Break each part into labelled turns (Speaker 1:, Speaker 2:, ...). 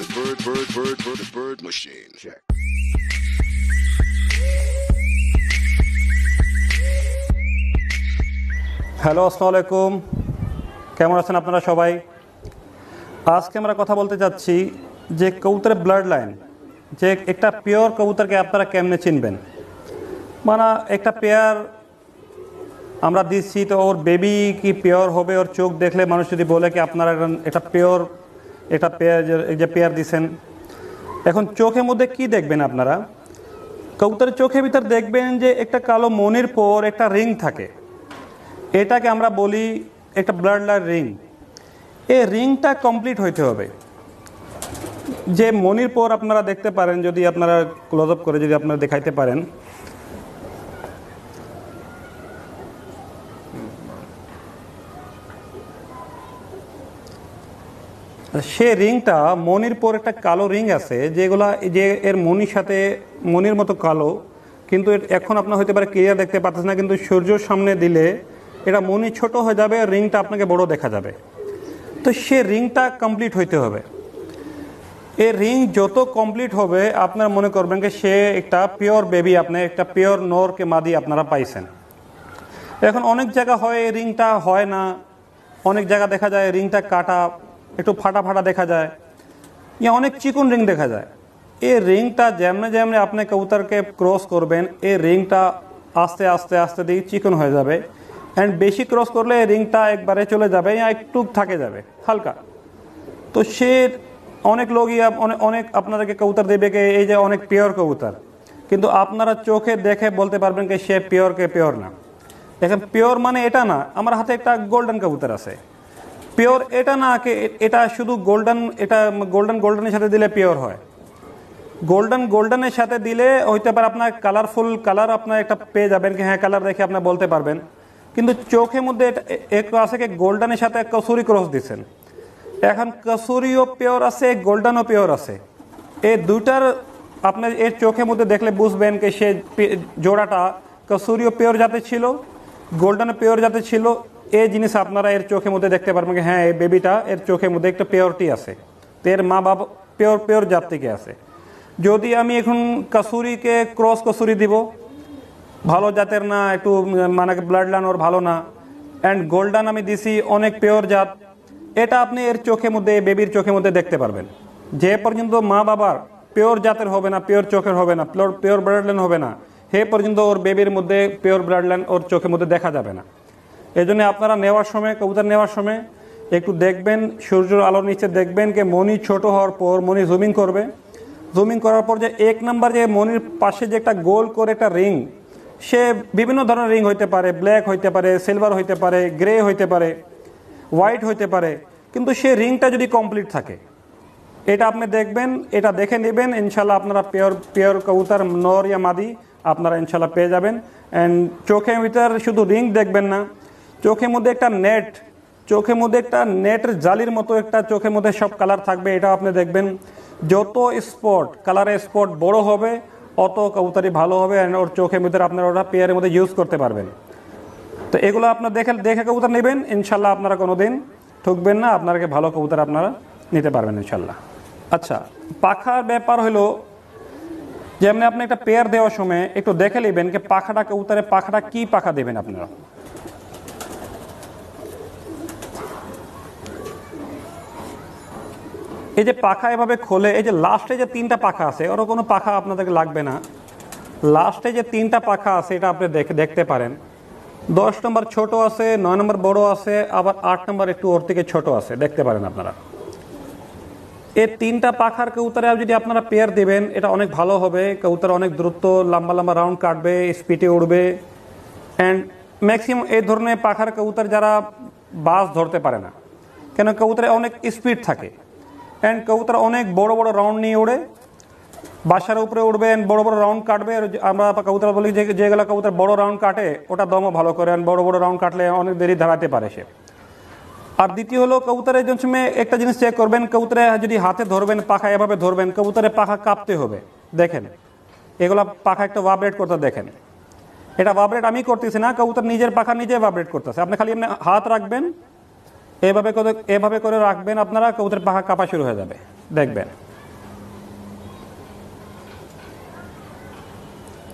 Speaker 1: the bird, bird, bird, bird, the bird machine. Check.
Speaker 2: Hello আসসালামু আলাইকুম কেমন আছেন আপনারা সবাই আজকে আমরা কথা বলতে চাচ্ছি যে কবুতরের ব্লাড লাইন যে একটা পিওর কবুতরকে আপনারা কেমনে চিনবেন মানে একটা পেয়ার আমরা দিচ্ছি তো ওর বেবি কি পিওর হবে ওর চোখ দেখলে মানুষ যদি বলে কি আপনারা একটা পিওর একটা পেয়ার যে পেয়ার দিছেন। এখন চোখের মধ্যে কি দেখবেন আপনারা? কবুতরের চোখের ভিতর দেখবেন যে একটা কালো মনির পর একটা রিং থাকে। এটাকে আমরা বলি একটা ব্লাড লাইন রিং। এই রিংটা কমপ্লিট হইতে হবে। যে মনির পর আপনারা দেখতে পারেন, যদি আপনারা ক্লোজ আপ করে যদি আপনারা দেখাইতে পারেন সে রিংটা মনির পর একটা কালো রিং আছে, যেগুলা যে এর মনির সাথে, মনির মতো কালো, কিন্তু এখন আপনার হতে পারে ক্লিয়ার দেখতে পাচ্ছেন না, কিন্তু সূর্যর সামনে দিলে এটা মনি ছোট হয়ে যাবে, রিংটা আপনাকে বড় দেখা যাবে। তো সে রিংটা কমপ্লিট হইতে হবে। এই রিং যত কমপ্লিট হবে, আপনারা মনে করবেন যে সে একটা পিওর বেবি আপনি একটা পিওর নরকে মাদি আপনারা পাইছেন। এখন অনেক জায়গা হয়, এই রিংটা হয় না। অনেক জায়গা দেখা যায়, রিংটা কাটা একটু ফাটা ফাটা দেখা যায়। ইয়া অনেক চিকন রিং দেখা যায়। এই রিংটা যেমনে যেমনে আপনি কবুতরকে ক্রস করবেন, এই রিংটা আস্তে আস্তে আস্তে দিয়ে চিকন হয়ে যাবে। অ্যান্ড বেশি ক্রস করলে এই রিংটা একবারে চলে যাবে, ইয়া একটু থাকে যাবে, হালকা। তো সে অনেক লোকই অনেক আপনাদেরকে কবুতর দেবে কে, এই যে অনেক পিওর কবুতর। কিন্তু আপনারা চোখে দেখে বলতে পারবেন যে সে পিওর কে পিওর না। দেখেন পিওর মানে এটা না, আমার হাতে একটা গোল্ডেন কবুতর আছে। পিওর এটা না এটা শুধু গোল্ডেন এটা গোল্ডেন গোল্ডেনের সাথে দিলে পিওর হয়। গোল্ডেন গোল্ডেনের সাথে দিলে হইতে পারে আপনার কালারফুল কালার আপনার একটা পেয়ে যাবেন কি হ্যাঁ কালার দেখে আপনি বলতে পারবেন। কিন্তু চোখের মধ্যে একটু আছে কি গোল্ডেনের সাথে কসুরি ক্রস দিচ্ছেন। এখন কসুরিও পিওর আছে গোল্ডেনও পিওর আছে। এই দুটার আপনার এর চোখের মধ্যে দেখলে বুঝবেন কি, সে জোড়াটা কসুরিও পিওর জাতে ছিল গোল্ডেন পিওর জাতে ছিল এই জিনিস আপনারা এর চোখের মধ্যে দেখতে পারবেন হ্যাঁ এই বেবিটা এর চোখের মধ্যে একটা পিওরিটি আছে। তো এর মা বাবা পিওর পিওর জাত থেকে আছে। যদি আমি এখন কাসুরিকে ক্রস কসুরি দিব, ভালো জাতের না, একটু মানে ব্লাড লাইন ওর ভালো না অ্যান্ড গোল্ডান আমি দিছি অনেক পিওর জাত, এটা আপনি এর চোখের মধ্যে বেবির চোখের মধ্যে দেখতে পারবেন। যে পর্যন্ত মা বাবার পিওর জাতের হবে না পিওর চোখের হবে না পিওর পিওর ব্লাড লাইন হবে না, হে পর্যন্ত ওর বেবির মধ্যে পিওর ব্লাড লাইন ওর চোখের মধ্যে দেখা যাবে না। এই জন্য আপনারা নেওয়ার সময়, কবুতর নেওয়ার সময় একটু দেখবেন, সূর্যের আলোর নিচে দেখবেন যে মনি ছোট হওয়ার পর মনি জুমিং করবে। জুমিং করার পর যে এক নাম্বার যে মনির পাশে যে একটা গোল করে একটা রিং সে বিভিন্ন ধরনের রিং হইতে পারে ব্ল্যাক হইতে পারে সিলভার হইতে পারে গ্রে হইতে পারে হোয়াইট হইতে পারে, কিন্তু সে রিংটা যদি কমপ্লিট থাকে, এটা আপনি দেখবেন, এটা দেখে নেবেন ইনশাল্লাহ আপনারা পিওর পিওর কবুতর, নর, ইয়া মাদি আপনারা ইনশাল্লাহ পেয়ে যাবেন। অ্যান্ড চোখের ভিতর শুধু রিং দেখবেন না চোখের মধ্যে একটা নেট চোখের মধ্যে একটা নেটের জালির মতো একটা চোখের মধ্যে সব কালার থাকবে, এটা আপনি দেখবেন। যত স্পট কালারের স্পট বড় হবে, অত কবুতরই ভালো হবে ওর চোখের মধ্যে আপনারা ওটা পেয়ারের মধ্যে ইউজ করতে পারবেন। তো এগুলো আপনার দেখে দেখে কবুতর নেবেন ইনশাল্লাহ আপনারা কোনো দিন ঠকবেন না আপনাকে ভালো কবুতর আপনারা নিতে পারবেন ইনশাল্লাহ আচ্ছা পাখার ব্যাপার হলো, যেমনি আপনি একটা পেয়ার দেওয়ার সময় একটু দেখে নেবেন যে পাখাটা, কবুতরের পাখাটা কি পাখা দেবেন আপনারা। এই যে পাখা এভাবে খোলে, এই যে লাস্টে যে তিনটা পাখা আছে, ওরও কোনো পাখা আপনাদেরকে লাগবে না। লাস্টে যে তিনটা পাখা আছে, এটা আপনি দেখে দেখতে পারেন। দশ নম্বর ছোট আছে, নয় নম্বর বড় আছে, আবার আট নম্বর একটু ওর থেকে ছোট আছে, দেখতে পারেন আপনারা। এই তিনটা পাখার কবুতরে যদি আপনারা পেয়ার দিবেন, এটা অনেক ভালো হবে। কবুতর অনেক দ্রুত লম্বা লম্বা রাউন্ড কাটবে স্পিডে উড়বে। অ্যান্ড ম্যাক্সিমাম এই ধরনের পাখার কবুতর যারা বাস ধরতে পারে না, কেন কবুতরে অনেক স্পিড থাকে। অ্যান্ড কবুতর অনেক বড় বড় রাউন্ড নিয়ে ওড়ে। বাসার উপরে উঠবে and বড় বড় রাউন্ড কাটবে। আমরা কবুতর বলি যে যেগুলো কবুতর বড় রাউন্ড কাটে, ওটা দমও ভালো করে অ্যান্ড বড় বড় রাউন্ড কাটলে অনেক দেরি ধারাতে পারে সে। আর দ্বিতীয় হলো কবুতরের যে সময় একটা জিনিস চেক করবেন, কবুতরে যদি হাতে ধরবেন, পাখা এভাবে ধরবেন কবুতরের পাখা কাঁপতে হবে। দেখেন, এগুলা পাখা একটা ভাবরেট করতে দেখেন। এটা ভাবরেট আমি করতেছি না, কবুতর নিজের পাখা নিজে ভাবরেট করতেছে। আপনি খালি এমনি হাত রাখবেন এভাবে করে এভাবে করে রাখবেন আপনারা কবুতরের পাখা কাঁপা শুরু হয়ে যাবে। দেখবেন।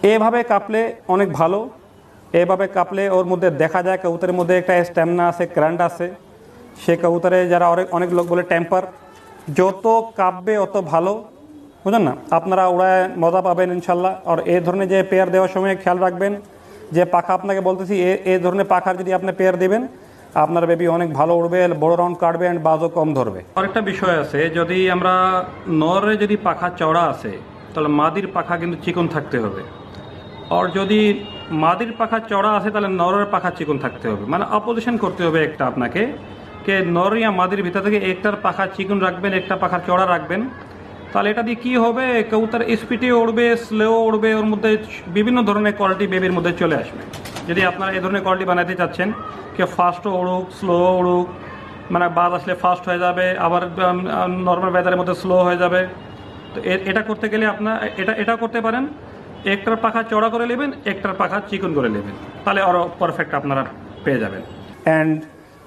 Speaker 2: এভাবে কাঁপলে অনেক ভালো। এভাবে কাঁপলে ওর মধ্যে দেখা যায়, কবুতরের মধ্যে একটা স্ট্যামিনা আছে ক্রান্ট আছে। সে কবুতরে যারা অনেক অনেক লোক বলে টেম্পার যত কাঁপবে অত ভালো। বুঝলেন না? আপনারা ওড়ায় মজা পাবেন ইনশাল্লাহ। আর এ ধরনের যে পেয়ার দেওয়ার সময় খেয়াল রাখবেন, যে পাখা আপনাকে বলতেছি, এ এ ধরনের পাখার যদি আপনি পেয়ার দেবেন আপনার বেবি অনেক ভালো উড়বে, বড় রাউন্ড কাটবে অ্যান্ড বাজও কম ধরবে। আরেকটা বিষয় আছে, যদি আমরা নরে যদি পাখা চওড়া আছে, তাহলে মাদির পাখা কিন্তু চিকন থাকতে হবে। আর যদি মাদির পাখা চড়া আছে, তাহলে নরের পাখা চিকন থাকতে হবে। মানে অপোজিশন করতে হবে একটা আপনাকে, কে নরিয়া মাদির ভিতর থেকে একটার পাখা চিকন রাখবেন, একটা পাখা চড়া রাখবেন তাহলে এটা দিয়ে কি হবে? কবুতর স্পিডে উড়বে স্লো উড়বে, ওর মধ্যে বিভিন্ন ধরনের কোয়ালিটি বেবির মধ্যে চলে আসবে। যদি আপনারা এই ধরনের কোয়ালিটি বানাতে চাচ্ছেন কে ফাস্টও উড়ুক স্লো উড়ুক মানে বাদ আসলে ফাস্ট হয়ে যাবে, আবার নর্মাল ওয়েদারের মধ্যে স্লো হয়ে যাবে, তো এটা করতে গেলে আপনার এটা এটা করতে পারেন, একটার পাখা চড়া করে নেবেন, একটার পাখা চিকন করে নেবেন, তাহলে আরও পারফেক্ট আপনারা পেয়ে যাবেন। অ্যান্ড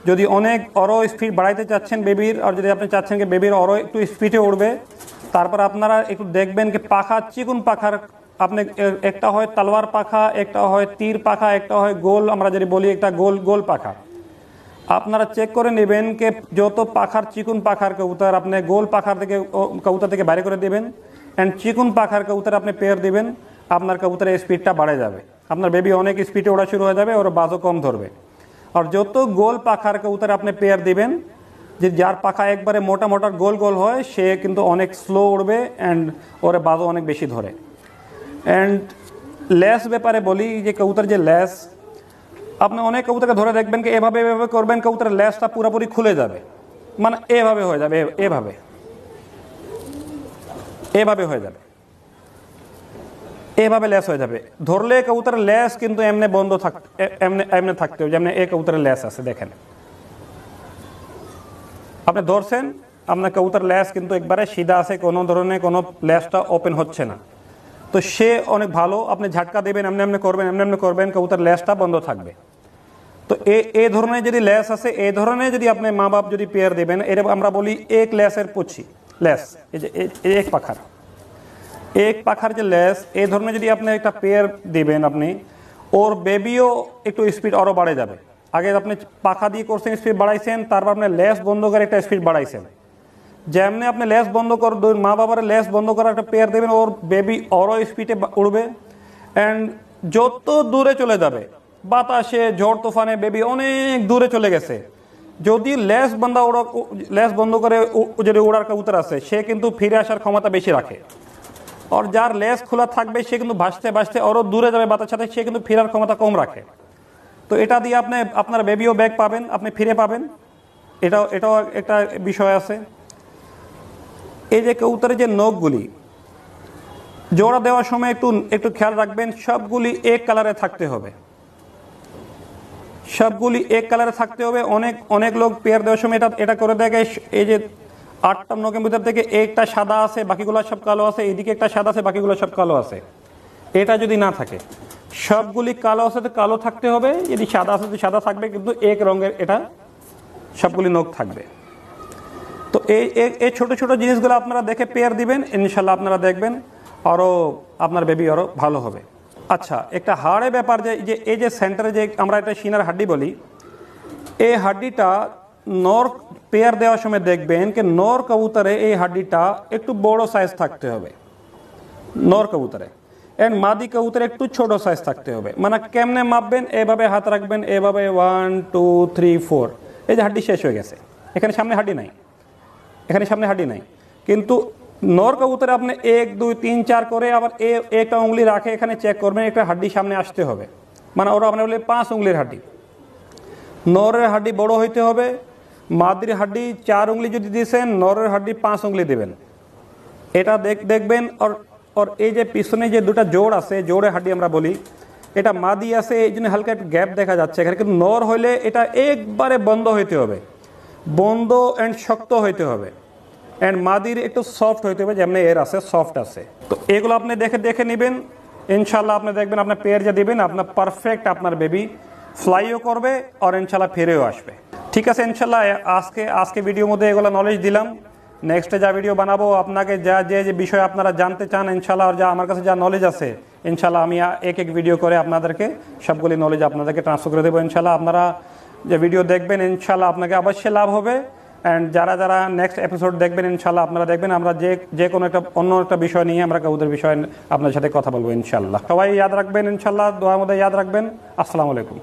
Speaker 2: যদি অনেক অরো স্পিড বাড়াইতে চাচ্ছেন বেবির, আর যদি আপনি চাচ্ছেন কি বেবির অরো একটু স্পিডে উঠবে তারপর আপনারা একটু দেখবেন কি পাখা, চিকুন পাখার, আপনি একটা হয় তালোয়ার পাখা, একটা হয় তীর পাখা, একটা হয় গোল, আমরা যদি বলি একটা গোল গোল পাখা। আপনারা চেক করে নেবেন যে যত পাখার চিকুন পাখার কবুতর আপনি গোল পাখার থেকে কবুতর থেকে বাইরে করে দেবেন অ্যান্ড চিকুন পাখার কবুতর আপনি পেয়ার দিবেন, আপনার কবুতরের স্পিডটা বাড়ে যাবে। আপনার বেবি অনেক স্পিডে ওড়া শুরু হয়ে যাবে, ওর বাজও কম ধরবে। আর যত গোল পাখার কবুতর আপনি পেয়ার দিবেন, যে যার পাখা একবারে মোটা মোটা গোল গোল হয়, সে কিন্তু অনেক স্লো উড়বে অ্যান্ড ওর বাজও অনেক বেশি ধরে। অ্যান্ড ল্যাস ব্যাপারে বলি যে কবুতর যে ল্যাস আপনি অনেক কবুতরকে ধরে দেখবেন কি, এভাবে এভাবে করবেন, কবুতরের ল্যাসটা পুরোপুরি খুলে যাবে। মানে এভাবে হয়ে যাবে, এভাবে। এভাবে হয়ে যাবে। এভাবে ল্যাস হয়ে যাবে। ধরলে কবুতরের ল্যাস কিন্তু এমনি বন্ধ থাক এমনি থাকতে হবে, যেমন এই কবুতরের ল্যাস আছে, দেখেন। আপনি ধরছেন, আপনার কবুতর ল্যাস কিন্তু একবারে সিধা আছে, কোনো ধরনের কোনো ল্যাসটা ওপেন হচ্ছে না। তো সে অনেক ভালো, আপনি ঝাটকা দেবেন, এমনি এমনি করবেন, এমনি এমনি করবেন কবুতর ল্যাসটা বন্ধ থাকবে। তো এ এই ধরনের যদি ল্যাস আছে এই ধরনের যদি আপনি মা বাপ যদি পেয়ার দেবেন এর আমরা বলি এক ল্যাসের পুছি ল্যাস এই যে এ- এ- এক পাখার। এক পাখার যে লেস এই ধরনের যদি আপনি একটা পেয়ার দিবেন আপনি, ওর বেবিও একটু স্পিড আরও বাড়ে যাবে। আগে আপনি পাখা দিয়ে করছেন স্পিড বাড়াইছেন, তারপর আপনি লেস বন্ধ করে একটা স্পিড বাড়াইছেন। যেমনি আপনি লেস বন্ধ কর মা বাবার লেস বন্ধ করার একটা পেয়ার দেবেন, ওর বেবি অরো স্পিডে উড়বে। অ্যান্ড যত দূরে চলে যাবে, বাতাসে, ঝড় তুফানে বেবি অনেক দূরে চলে গেছে। যদি লেস বন্ধা ওড়া লেস বন্ধ করে যদি উড়ার কবুতর আছে, সে কিন্তু ফিরে আসার ক্ষমতা বেশি রাখে। আর যার লেস খোলা থাকবে, সে কিন্তু ভাসতে ভাসতে আরও দূরে যাবে বাতাস সাথে, সে কিন্তু ফেরার ক্ষমতা কম রাখে। তো এটা দিয়ে আপনি, আপনার বেবিও ব্যাগ পাবেন, আপনি ফিরে পাবেন। এটাও এটাও একটা বিষয় আছে। এই যে কবুতরের যে নখগুলি, জোড়া দেওয়ার সময় একটু একটু খেয়াল রাখবেন, সবগুলি এক কালারে থাকতে হবে। সবগুলি এক কালারে থাকতে হবে। অনেক অনেক লোক পেয়ার দেওয়ার সময় এটা এটা করে দেখে, এই যে আটটা নখের ভিতর থেকে একটা সাদা আছে, বাকিগুলো সব কালো আছে, এদিকে একটা সাদা আছে, বাকিগুলো সব কালো আছে। এটা যদি না থাকে, সবগুলি কালো আছে তো কালো থাকতে হবে, যদি সাদা আছে তো সাদা থাকবে, কিন্তু এক রঙের এটা সবগুলি নখ থাকবে। তো এই, এই- ছোট ছোট জিনিসগুলো আপনারা দেখে পেয়ার দিবেন ইনশাল্লাহ আপনারা দেখবেন আরও আপনার বেবি আরও ভালো হবে। আচ্ছা একটা হাড়ের ব্যাপার যে, এই যে সেন্টারে যে আমরা একটা সিনার হাড্ডি বলি, এই হাড্ডিটা নর পেয়ার দেওয়ার সময় দেখবেন যে নর কবুতরে এই হাড্ডিটা একটু বড় সাইজ থাকতে হবে। নর কবুতরে। এন্ড মাদি কবুতরে একটু ছোট সাইজ থাকতে হবে। মানে কেমনে মাপবেন? এভাবে হাত রাখবেন, এভাবে ওয়ান টু থ্রি ফোর এই যে হাড্ডি শেষ হয়ে গেছে। এখানে সামনে হাড্ডি নাই। এখানে সামনে হাড্ডি নাই। কিন্তু নর কবুতরে আপনি এক, দুই, তিন, চার করে আবার এ, একটা উঙ্গলি রাখে, এখানে চেক করবেন, একটা হাড্ডি সামনে আসতে হবে। মানে ওরা আপনার বলে পাঁচ উঙ্গলির হাড্ডি। নরের হাড্ডি বড় হইতে হবে মাদির হাড্ডি চার উঙ্গলি যদি দিয়েছেন নরের হাড্ডি পাঁচ উঙ্গলি দেবেন। এটা দেখ, দেখবেন আর আর এই যে পিছনে যে দুটো জোড় আছে জোড়ে হাড্ডি আমরা বলি, এটা মাদি আছে, এই জন্য হালকা একটা গ্যাপ দেখা যাচ্ছে। এখানে কিন্তু নর হইলে এটা একবারে বন্ধ হইতে হবে। বন্ধ অ্যান্ড শক্ত হইতে হবে। অ্যান্ড মাদির একটু সফট হইতে হবে, যেমন এর আছে সফট আছে। তো এগুলো আপনি দেখে দেখে নেবেন। ইনশাল্লাহ আপনি দেখবেন, আপনার পেয়ার যা দিবেন, আপনার পারফেক্ট আপনার বেবি ফ্লাইও করবে, আর ইনশাল্লাহ ফিরেও আসবে। ঠিক আছে, ইনশাল্লাহ, আজকে আজকে ভিডিওর মধ্যে এগুলো নলেজ দিলাম। নেক্সটে যা ভিডিও বানাবো, আপনাকে যা, যে যে বিষয় আপনারা জানতে চান, ইনশাল্লাহ, আর যা, আমার কাছে যা নলেজ আছে, ইনশাল্লাহ, আমি এক এক ভিডিও করে আপনাদেরকে সবগুলি নলেজ আপনাদেরকে ট্রান্সফার করে দেবো, ইনশাল্লাহ। আপনারা যে ভিডিও দেখবেন, ইনশাল্লাহ, আপনাকে অবশ্যই লাভ হবে। অ্যান্ড যারা যারা নেক্সট এপিসোড দেখবেন, ইনশাল্লাহ, আপনারা দেখবেন, আমরা যে যে কোনো একটা, অন্য একটা বিষয় নিয়ে আমরা ওদের বিষয়ে আপনার সাথে কথা বলব, ইনশাল্লাহ। সবাই ইয়াদ রাখবেন, ইনশাল্লাহ দোয়ার মধ্যে ইয়াদ রাখবেন। আসসালামু আলাইকুম।